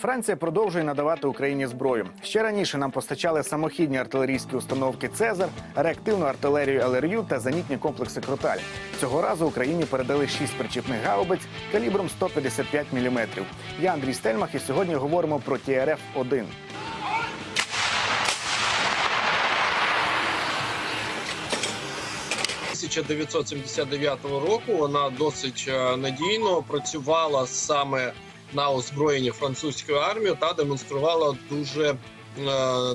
Франція продовжує надавати Україні зброю. Ще раніше нам постачали самохідні артилерійські установки Цезар, реактивну артилерію ЛРЮ та зенітні комплекси Круталь. Цього разу Україні передали шість причіпних гаубиць калібром 155 мм. Я Андрій Стельмах, і сьогодні говоримо про ТРФ 1 1979 року вона досить е, надійно працювала саме на озброєння французької армії та демонструвала дуже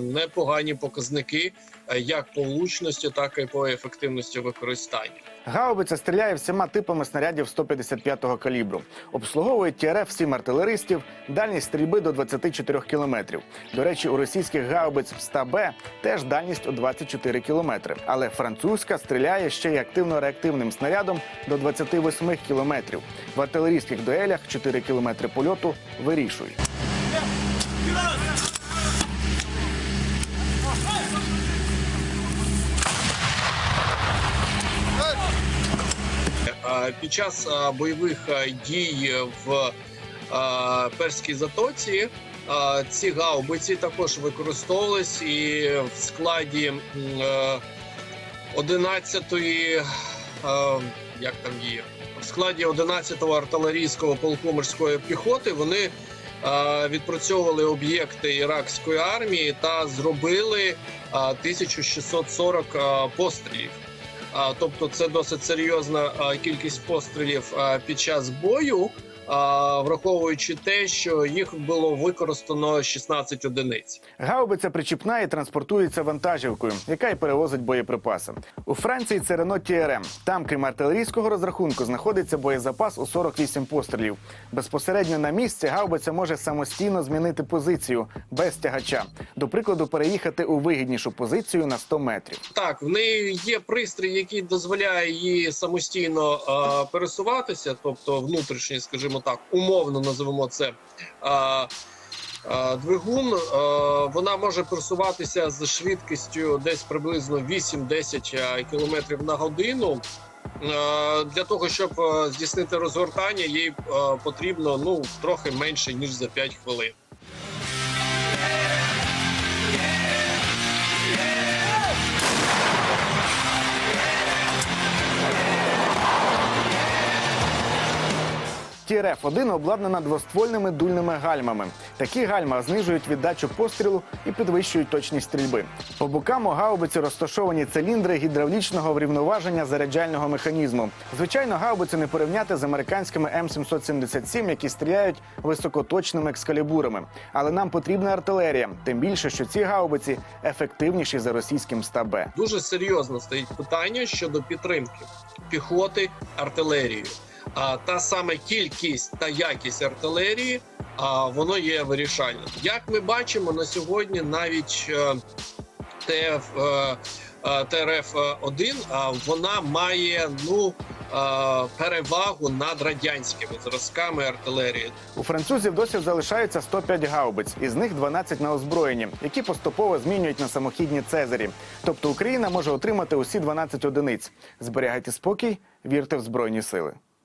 непогані показники е, як по влучності, так і по ефективності використання. Гаубиця стріляє всіма типами снарядів 155-го калібру. Обслуговує ТРФ 7 артилеристів, дальність стрільби до 24 кілометрів. До речі, у російських гаубиць 100Б теж дальність у 24 кілометри. Але французька стріляє ще й активно-реактивним снарядом до 28 кілометрів. В артилерійських дуелях 4 кілометри польоту вирішують. Е, Під час бойових дій в Перській затоці ці гаубиці також використовувались і в складі е, 11-ї, е, як там її, в складі 11-го артилерійського полку морської піхоти вони відпрацьовували об'єкти іракської армії та зробили е, 1640 е, пострілів. Тобто це досить серйозна кількість пострілів під час бою, враховуючи те, що їх було використано 16 одиниць. Гаубиця причіпна і транспортується вантажівкою, яка й перевозить боєприпаси. У Франції це Рено ТРМ. Там, крім артилерійського розрахунку, знаходиться боєзапас у 48 пострілів. Безпосередньо на місці гаубиця може самостійно змінити позицію без тягача. До прикладу, переїхати у вигіднішу позицію на 100 метрів. Так, в неї є пристрій, який дозволяє їй самостійно а, пересуватися, тобто внутрішній, скажімо так, умовно називемо це. А, Двигун вона може пересуватися з швидкістю десь приблизно 8-10 км на годину. Для того щоб здійснити розгортання, їй потрібно ну трохи менше ніж за 5 хвилин. ТРФ-1 обладнана двоствольними дульними гальмами. Такі гальма знижують віддачу пострілу і підвищують точність стрільби. По бокам у гаубиці розташовані циліндри гідравлічного врівноваження заряджального механізму. Звичайно, гаубицю не порівняти з американськими М777, які стріляють високоточними екскалібурами. Але нам потрібна артилерія, тим більше, що ці гаубиці ефективніші за російським 100Б. дуже серйозно стоїть питання щодо підтримки піхоти артилерією. А та саме кількість та якість артилерії, а воно є вирішальним. Як ми бачимо на сьогодні, навіть е, ТФ, е, е, ТРФ 1 вона має ну перевагу над радянськими зразками артилерії. У французів досі залишаються 105 гаубиць, із них 12 на озброєнні, які поступово змінюють на самохідні цезарі. Тобто Україна може отримати усі 12 одиниць. Зберігайте спокій, вірте в збройні сили.